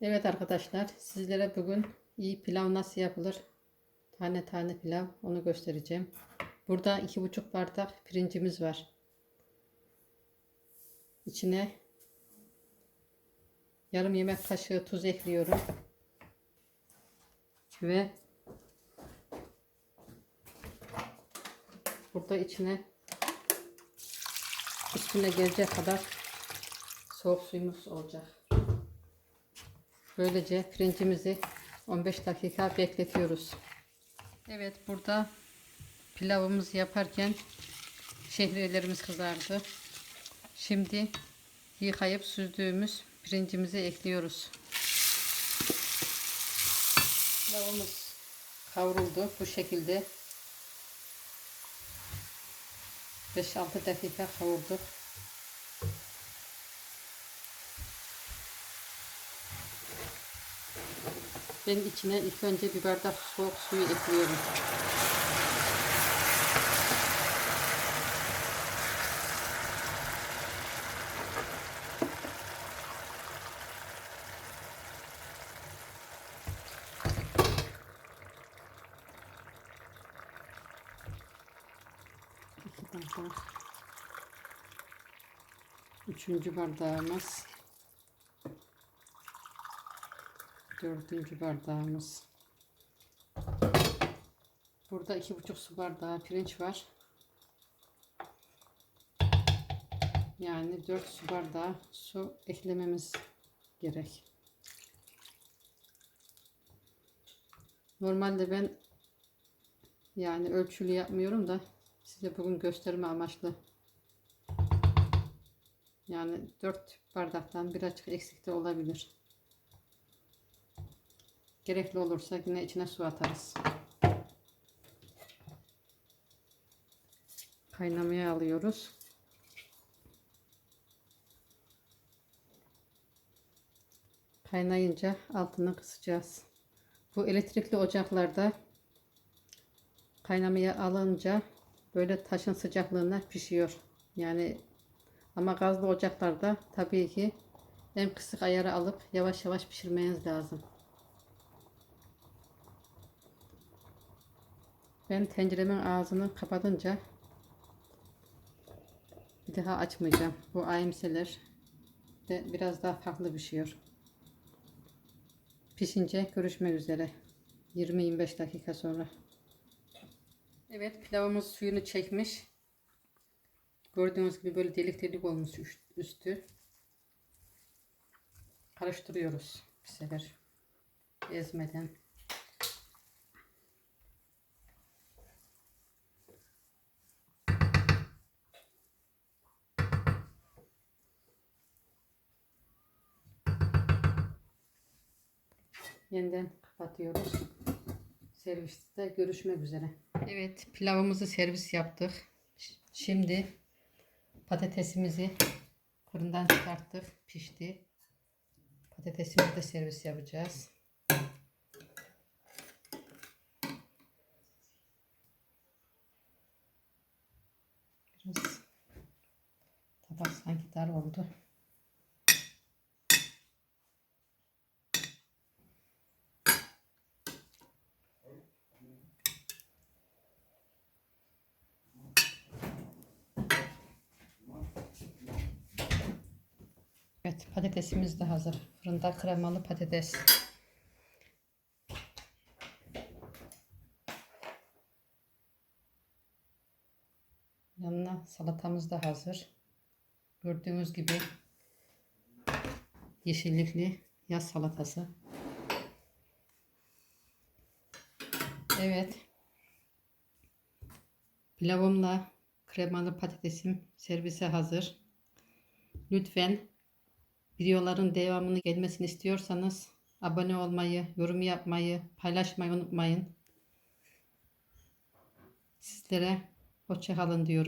Evet arkadaşlar sizlere bugün iyi pilav nasıl yapılır tane tane pilav onu göstereceğim. Burada iki buçuk bardak pirincimiz var. İçine yarım yemek kaşığı tuz ekliyorum. Ve burada içine üstüne gelecek kadar soğuk suyumuz olacak. Böylece pirincimizi 15 dakika bekletiyoruz. Evet burada pilavımızı yaparken şehriyelerimiz kızardı. Şimdi yıkayıp süzdüğümüz pirincimizi ekliyoruz. Pilavımız kavruldu bu şekilde. 5-6 dakika kavurduk. Ben içine ilk önce bir bardak soğuk suyu ekliyorum. İki bardak. Üçüncü bardağımız. Dördüncü bardağımız. Burada iki buçuk su bardağı pirinç var. Yani dört su bardağı su eklememiz gerek. Normalde ben yani ölçülü yapmıyorum da size bugün gösterme amaçlı. Yani dört bardaktan bir açık eksik de olabilir. Gerekli olursa yine içine su atarız. Kaynamaya alıyoruz. Kaynayınca altını kısacağız. Bu elektrikli ocaklarda kaynamaya alınca böyle taşın sıcaklığına pişiyor. Yani ama gazlı ocaklarda tabii ki en kısık ayarı alıp yavaş yavaş pişirmeniz lazım. Ben tenceremin ağzını kapatınca bir daha açmayacağım. Bu aimseler de biraz daha farklı pişiyor. Pişince görüşmek üzere. 20-25 dakika sonra. Evet pilavımız suyunu çekmiş. Gördüğünüz gibi böyle delik delik olmuş üstü. Karıştırıyoruz bir sefer. Ezmeden. Yeniden kapatıyoruz. Serviste görüşmek üzere. Evet pilavımızı servis yaptık. Şimdi patatesimizi fırından çıkarttık. Pişti. Patatesimizi de servis yapacağız. Biraz tabak sanki dar oldu. Evet patatesimiz de hazır. Fırında kremalı patates. Yanına salatamız da hazır. Gördüğünüz gibi yeşillikli yaz salatası. Evet. Pilavımla kremalı patatesim servise hazır. Lütfen videoların devamını gelmesini istiyorsanız abone olmayı, yorum yapmayı, paylaşmayı unutmayın. Sizlere hoşça kalın diyorum.